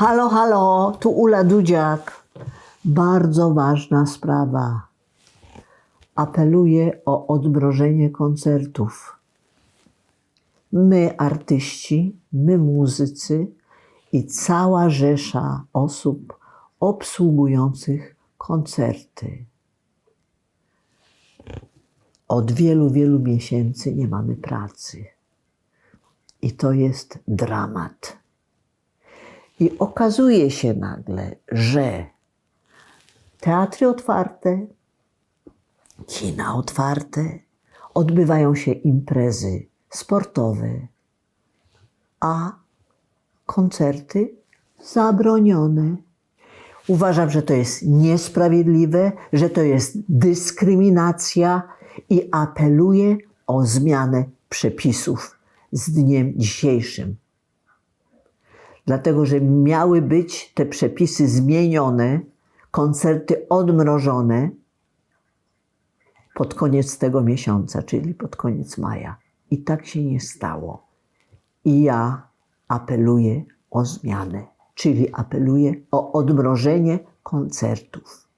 Halo, halo, tu Ula Dudziak. Bardzo ważna sprawa. Apeluję o odmrożenie koncertów. My, artyści, my, muzycy i cała rzesza osób obsługujących koncerty. Od wielu, wielu miesięcy nie mamy pracy. I to jest dramat. I okazuje się nagle, że teatry otwarte, kina otwarte, odbywają się imprezy sportowe, a koncerty zabronione. Uważam, że to jest niesprawiedliwe, że to jest dyskryminacja i apeluję o zmianę przepisów z dniem dzisiejszym. Dlatego, że miały być te przepisy zmienione, koncerty odmrożone pod koniec tego miesiąca, czyli pod koniec maja. I tak się nie stało. I ja apeluję o zmianę, czyli apeluję o odmrożenie koncertów.